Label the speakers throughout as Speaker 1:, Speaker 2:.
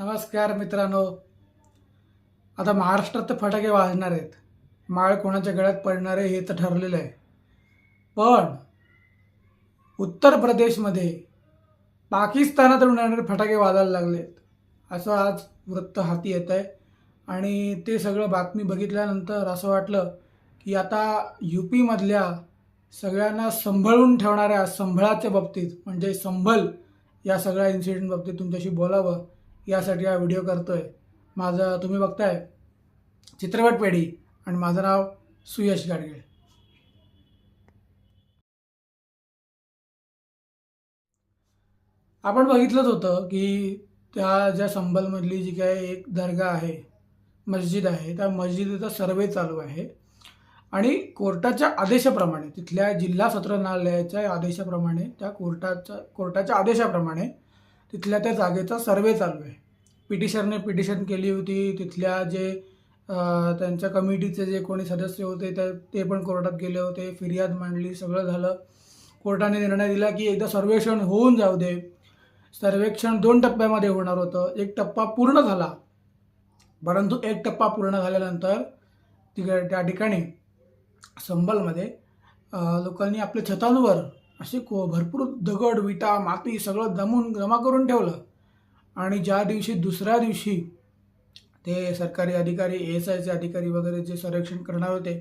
Speaker 1: नमस्कार मित्रांनो. आता महाराष्ट्रात तर फटाके वाजणार आहेत. माळ कोणाच्या गळ्यात पडणार आहे हे तर ठरलेलं आहे. पण उत्तर प्रदेशमध्ये पाकिस्तानातून येणारे फटाके वाजायला लागलेत. असं आज वृत्त हाती येत आहे. आणि ते सगळं बातमी बघितल्यानंतर असं वाटलं की आता यू पीमधल्या सगळ्यांना संभळून ठेवणाऱ्या संभळाच्या बाबतीत म्हणजे संभल या सगळ्या इन्सिडेंट बाबतीत तुमच्याशी बोलावं. यासाठी हा व्हिडिओ करतोय. माझं तुम्ही बघताय चित्रपट पेढी आणि माझं नाव सुयश गाडगे आपण बघितलंच होतं की त्या ज्या संबलमधली जी काय एक दर्गा आहे मस्जिद आहे त्या मस्जिदीचा सर्वे चालू आहे. आणि कोर्टाच्या आदेशाप्रमाणे तिथल्या जिल्हा सत्र न्यायालयाच्या आदेशाप्रमाणे त्या कोर्टाच्या कोर्टाच्या आदेशाप्रमाणे तिथल्या त्या जागेचा सर्वे चालू आहे. पिटिशनने पिटिशन केली होती. तिथल्या जे त्यांच्या कमिटीचे जे कोणी सदस्य होते त्या ते पण कोर्टात गेले होते. फिर्याद मांडली. सगळं झालं. कोर्टाने निर्णय दिला की एकदा सर्वेक्षण होऊन जाऊ दे. सर्वेक्षण दोन टप्प्यामध्ये होणार होतं. एक टप्पा पूर्ण झाला. परंतु एक टप्पा पूर्ण झाल्यानंतर तिकडे त्या ठिकाणी संबलमध्ये लोकांनी आपल्या छतांवर असे को भरपूर दगड विटा माती सगळं जमून जमा करून ठेवलं. आणि ज्या दिवशी दुसऱ्या दिवशी ते सरकारी अधिकारी एस आयचे अधिकारी वगैरे जे सर्वेक्षण करणार होते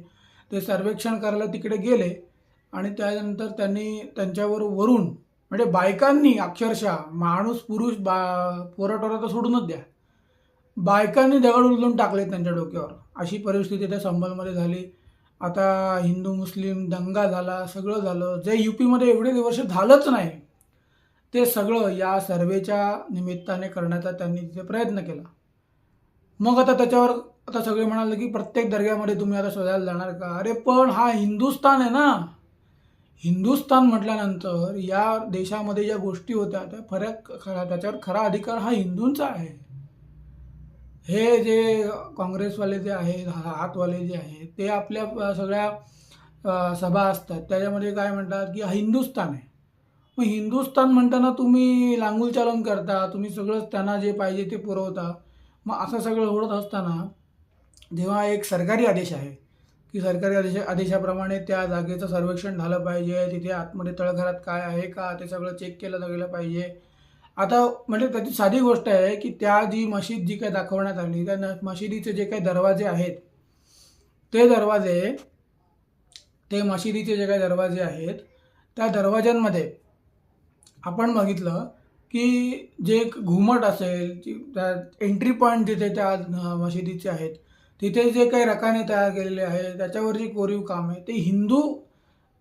Speaker 1: ते सर्वेक्षण करायला तिकडे गेले. आणि त्यानंतर त्यांनी त्यांच्यावर वरून म्हणजे बायकांनी अक्षरशः माणूस पुरुष बा पोराटोरा तर सोडूनच द्या. बायकांनी दगड उचलून टाकले त्यांच्या डोक्यावर. अशी परिस्थिती त्या संबलमध्ये झाली. आता हिंदू मुस्लिम दंगा झाला सगळं झालं जे यू पीमध्ये एवढे वर्ष झालंच नाही ते सगळं या सर्वेच्या निमित्ताने करण्याचा त्यांनी तिथे प्रयत्न केला. मग आता त्याच्यावर आता सगळे म्हणाले की प्रत्येक दर्ग्यामध्ये तुम्ही आता शोधायला जाणार का? अरे पण हा हिंदुस्तान आहे ना. हिंदुस्तान म्हटल्यानंतर या देशामध्ये ज्या गोष्टी होत्या त्या फरक खरा त्याच्यावर खरा अधिकार हा हिंदूंचा आहे. हे जे काँग्रेसवाले जे आहेत हातवाले जे आहेत ते आपल्या सगळ्या सभा असतात. त्याच्यामध्ये काय म्हणतात की हा हिंदुस्तान आहे. मग हिंदुस्तान म्हणताना तुम्ही लांगूलचालन करता तुम्ही सगळं त्यांना जे पाहिजे ते पुरवता. मग असं सगळं होत असताना जेव्हा एक सरकारी आदेश आहे की सरकारी आदेश आदेशाप्रमाणे त्या जागेचं सर्वेक्षण झालं पाहिजे तिथे आतमध्ये तळघरात काय आहे का ते सगळं चेक केलं गेलं पाहिजे. आता म्हणजे त्याची साधी गोष्ट आहे की त्या जी मशीद जी काय दाखवण्यात आली त्या मशिदीचे जे काही दरवाजे आहेत ते दरवाजे ते मशिदीचे जे काही दरवाजे आहेत त्या दरवाज्यांमध्ये आपण बघितलं की जे एक घुमट असेल त्या एंट्री पॉईंट जिथे त्या मशिदीचे आहेत तिथे जे काही रकाने तयार केलेले आहे त्याच्यावर जे कोरीव काम आहे ते हिंदू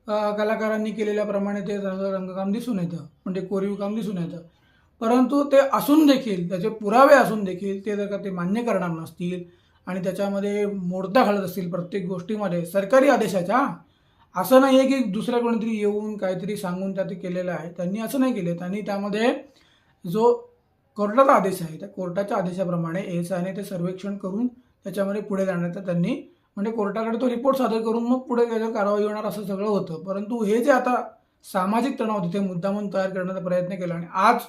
Speaker 1: कलाकारांनी केलेल्याप्रमाणे ते रंग- रंगकाम दिसून येतं. म्हणजे कोरीव काम दिसून येतं. परंतु ते असून देखील त्याचे पुरावे असून देखील ते जर का ते मान्य करणार नसतील आणि त्याच्यामध्ये मोडता घालत असतील प्रत्येक गोष्टीमध्ये सरकारी आदेशाच्या असं नाही आहे की दुसऱ्या कोणीतरी येऊन काहीतरी सांगून त्या ते केलेलं आहे. त्यांनी असं नाही केलं. त्यांनी त्यामध्ये जो कोर्टाचा आदेश आहे त्या कोर्टाच्या आदेशाप्रमाणे एस आयने ते सर्वेक्षण करून त्याच्यामध्ये पुढे जाण्याचा त्यांनी म्हणजे कोर्टाकडे तो रिपोर्ट सादर करून मग पुढे त्याच्यावर कारवाई होणार असं सगळं होतं. परंतु हे जे आता सामाजिक तणाव तिथे मुद्दामून तयार करण्याचा प्रयत्न केला आणि आज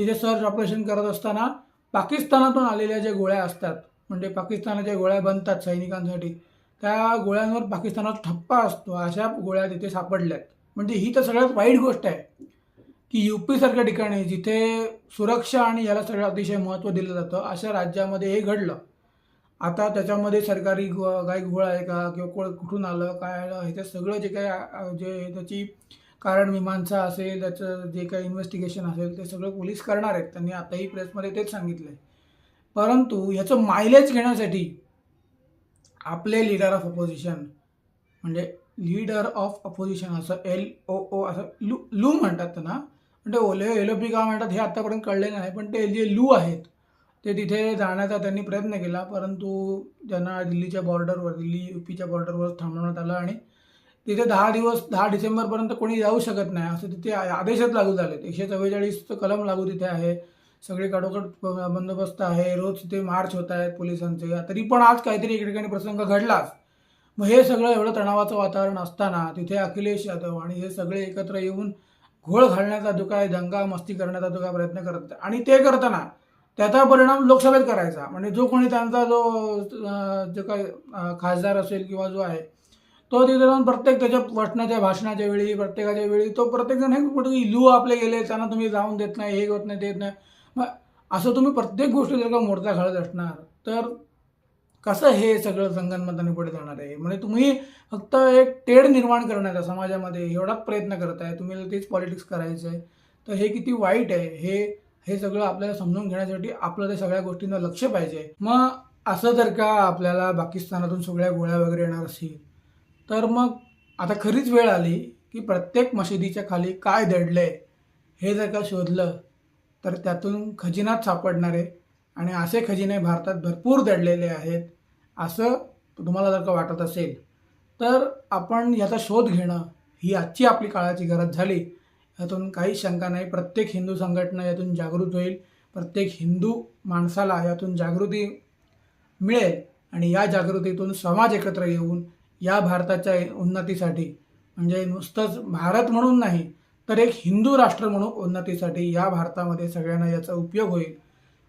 Speaker 1: तिथे सर्च ऑपरेशन करत असताना पाकिस्तानातून आलेल्या ज्या गोळ्या असतात म्हणजे पाकिस्तानाच्या गोळ्या बनतात सैनिकांसाठी त्या गोळ्यांवर पाकिस्तानात ठप्पा असतो. अशा गोळ्या तिथे सापडल्यात. म्हणजे ही तर सगळ्यात वाईट गोष्ट आहे की यू पीसारख्या ठिकाणी जिथे सुरक्षा आणि याला सगळं अतिशय महत्त्व दिलं जातं अशा राज्यामध्ये हे घडलं. आता त्याच्यामध्ये सरकारी गो काही घोळ आहे का किंवा कोण कुठून आलं काय आलं हे ते सगळं जे काही जे त्याची कारण मीमांसा असेल त्याचं जे काही इन्व्हेस्टिगेशन असेल ते सगळं पोलीस करणार आहेत. त्यांनी आताही प्रेसमध्ये तेच सांगितलं आहे परंतु ह्याचं मायलेज घेण्यासाठी आपले लीडर ऑफ अपोजिशन म्हणजे लीडर ऑफ अपोजिशन असं एल ओ ओ असं लू लू म्हणतात त्यांना. म्हणजे ओले एलोपी का म्हणतात हे आत्तापर्यंत कळलेलं नाही पण ते जे लू आहेत ते तिथे जाण्याचा त्यांनी प्रयत्न केला. परंतु त्यांना दिल्लीच्या बॉर्डरवर दिल्ली यू पीच्या बॉर्डरवर थांबवण्यात आलं आणि तिथे दहा दिवस दहा डिसेंबरपर्यंत कोणी जाऊ शकत नाही. असं तिथे आदेशच लागू झाले एकशे चव्वेचाळीसचं कलम लागू तिथे आहे. सगळे काडोकाट ब- बंदोबस्त आहे. रोज तिथे मार्च होत आहेत पोलिसांचे. तरी पण आज काहीतरी एक ठिकाणी प्रसंग घडलाच. मग हे सगळं एवढं तणावाचं वातावरण असताना तिथे अखिलेश यादव आणि हे सगळे एकत्र येऊन घोळ घालण्याचा जो काय दंगा मस्ती करण्याचा जो काय प्रयत्न करत आणि ते करताना त्याचा परिणाम लोकसभेत करायचा. म्हणजे जो कोणी त्यांचा जो जो काही खासदार असेल किंवा जो आहे तो तिथे जाऊन प्रत्येक त्याच्या वचनाच्या भाषणाच्या वेळी प्रत्येकाच्या वेळी तो प्रत्येकजण हे कुठे इलू आपले गेले त्यांना तुम्ही जाऊन देत नाही हे होत नाही देत नाही. मग असं तुम्ही प्रत्येक गोष्टी जर का मोर्चा घालत असणार तर कसं हे सगळं संगनमताने पुढे जाणार आहे? म्हणजे तुम्ही फक्त एक टेढ निर्माण करण्याचा समाजामध्ये एवढाच प्रयत्न करताय तुम्ही तेच पॉलिटिक्स करायचं आहे तर हे किती वाईट आहे? हे हे सगळं आपल्याला समजून घेण्यासाठी आपलं त्या सगळ्या गोष्टींना लक्ष पाहिजे. मग असं जर का आपल्याला पाकिस्तानातून सगळ्या गोळ्या वगैरे येणार असेल तर मग आता खरीच वेळ आली की प्रत्येक मशिदीच्या खाली काय दडलंय हे जर का शोधलं तर त्यातून खजिनाच सापडणार आहे आणि असे खजिने भारतात भरपूर दडलेले आहेत असं तुम्हाला जर का वाटत असेल तर आपण याचा शोध घेणं ही आजची आपली काळाची गरज झाली. यातून काही शंका नाही. प्रत्येक हिंदू संघटना यातून जागृत होईल. प्रत्येक हिंदू माणसाला यातून जागृती मिळेल आणि या जागृतीतून समाज एकत्र येऊन या भारताच्या उन्नतीसाठी म्हणजे नुसतंच भारत म्हणून नाही तर एक हिंदू राष्ट्र म्हणून उन्नतीसाठी या भारतामध्ये सगळ्यांना याचा उपयोग होईल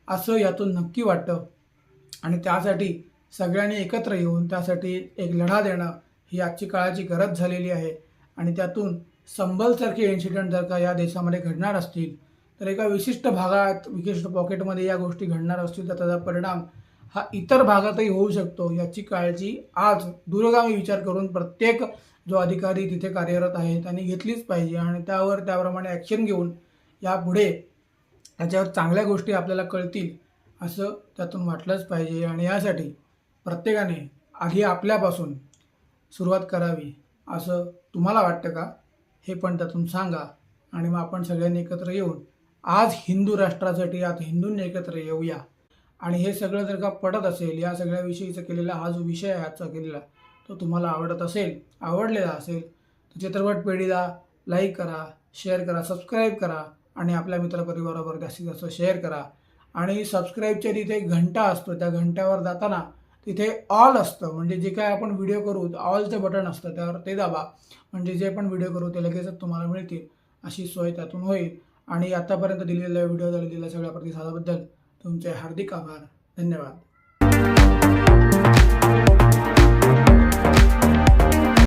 Speaker 1: असं यातून नक्की वाटतं. आणि त्यासाठी सगळ्यांनी एकत्र येऊन त्यासाठी एक लढा देणं ही आजची काळाची गरज झालेली आहे. आणि त्यातून संबलसारखे इन्सिडेंट जर का या देशामध्ये घडणार असतील तर एका विशिष्ट भागात विशिष्ट पॉकेटमध्ये या गोष्टी घडणार असतील तर त्याचा परिणाम हा इतर भागातही होऊ शकतो. याची काळजी आज दूरगामी विचार करून प्रत्येक जो अधिकारी तिथे कार्यरत आहे त्यांनी घेतलीच पाहिजे आणि त्यावर त्याप्रमाणे ॲक्शन घेऊन यापुढे त्याच्यावर चांगल्या गोष्टी आपल्याला कळतील असं त्यातून वाटलंच पाहिजे. आणि यासाठी प्रत्येकाने आधी आपल्यापासून सुरुवात करावी असं तुम्हाला वाटतं का? हे पण त्यातून सांगा. आणि मग आपण सगळ्यांनी एकत्र येऊन आज हिंदू राष्ट्रासाठी आज हिंदूंनी एकत्र येऊया. आणि हे सगळं जर का पडत असेल या सगळ्याविषयीचा केलेला हा जो विषय आहे आजचा केलेला तो तुम्हाला आवडत असेल आवडलेला असेल तर चित्रपट पिढीला लाईक करा शेअर करा सबस्क्राईब करा आणि आपल्या मित्रपरिवाराबरोबर जास्तीत जास्त शेअर करा. आणि सबस्क्राईबच्या तिथे एक घंटा असतो त्या घंट्यावर जाताना तिथे ऑल असतं. म्हणजे जे काय आपण व्हिडिओ करू ऑलचं बटन असतं त्यावर ते दाबा. म्हणजे जे पण व्हिडिओ करू ते लगेचच तुम्हाला मिळतील. अशी सोय त्यातून होईल. आणि आत्तापर्यंत दिलेल्या व्हिडिओ दिलेल्या सगळ्या प्रतिसादाबद्दल तुमचे हार्दिक आभार. धन्यवाद.